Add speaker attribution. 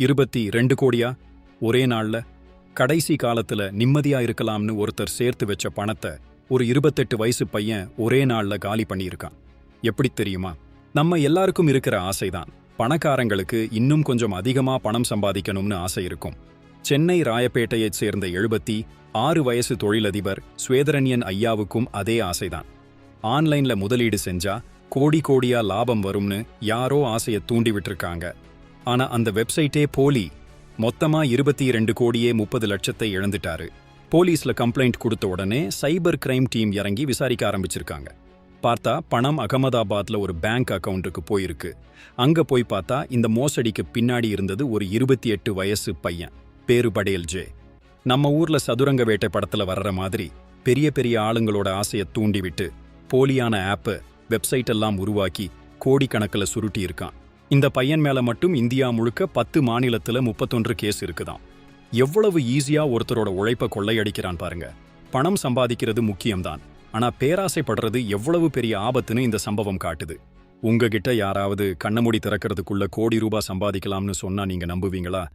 Speaker 1: இருபத்தி ரெண்டு கோடியா? ஒரே நாள்ல கடைசி காலத்துல நிம்மதியா இருக்கலாம்னு ஒருத்தர் சேர்த்து வச்ச பணத்தை ஒரு இருபத்தெட்டு வயசு பையன் ஒரே நாள்ல காலி பண்ணியிருக்கான். எப்படி தெரியுமா? நம்ம எல்லாருக்கும் இருக்கிற ஆசைதான். பணக்காரங்களுக்கு இன்னும் கொஞ்சம் அதிகமா பணம் சம்பாதிக்கணும்னு ஆசை இருக்கும். சென்னை ராயப்பேட்டையைச் சேர்ந்த எழுபத்தி ஆறு வயசு தொழிலதிபர் ஸ்வேதரண்யன் ஐயாவுக்கும் அதே ஆசைதான். ஆன்லைன்ல முதலீடு செஞ்சா கோடி கோடியா லாபம் வரும்னு யாரோ ஆசையை தூண்டி விட்டிருக்காங்க ஆனா அந்த வெப்சைட்டே போலி. மொத்தமா இருபத்தி இரண்டு கோடியே முப்பது லட்சத்தை இழந்துட்டாரு. போலீஸ்ல கம்ப்ளைண்ட் கொடுத்த உடனே சைபர் கிரைம் டீம் இறங்கி விசாரிக்க ஆரம்பிச்சிருக்காங்க. பார்த்தா பணம் அகமதாபாத்ல ஒரு பேங்க் அக்கவுண்ட்டுக்கு போயிருக்கு. அங்க போய் பார்த்தா இந்த மோசடிக்கு பின்னாடி இருந்தது ஒரு இருபத்தி எட்டு வயசு பையன். பேரு படேல் ஜே. நம்ம ஊர்ல சதுரங்க வேட்டை படத்துல வர்ற மாதிரி பெரிய பெரிய ஆளுங்களோட ஆசையை தூண்டிவிட்டு போலியான ஆப்பு வெப்சைட் எல்லாம் உருவாக்கி கோடிக்கணக்கில் சுருட்டி இருக்கான் இந்த பையன் மேல மட்டும் இந்தியா முழுக்க பத்து மாநிலத்துல முப்பத்தொன்று கேஸ் இருக்குதாம். எவ்வளவு ஈஸியா ஒருத்தரோட உழைப்ப கொள்ளையடிக்கிறான் பாருங்க. பணம் சம்பாதிக்கிறது முக்கியம்தான். ஆனா பேராசைப்படுறது எவ்வளவு பெரிய ஆபத்துன்னு இந்த சம்பவம் காட்டுது. உங்ககிட்ட யாராவது கண்ணமூடி திறக்கிறதுக்குள்ள கோடி ரூபாய் சம்பாதிக்கலாம்னு சொன்னா நீங்க நம்புவீங்களா?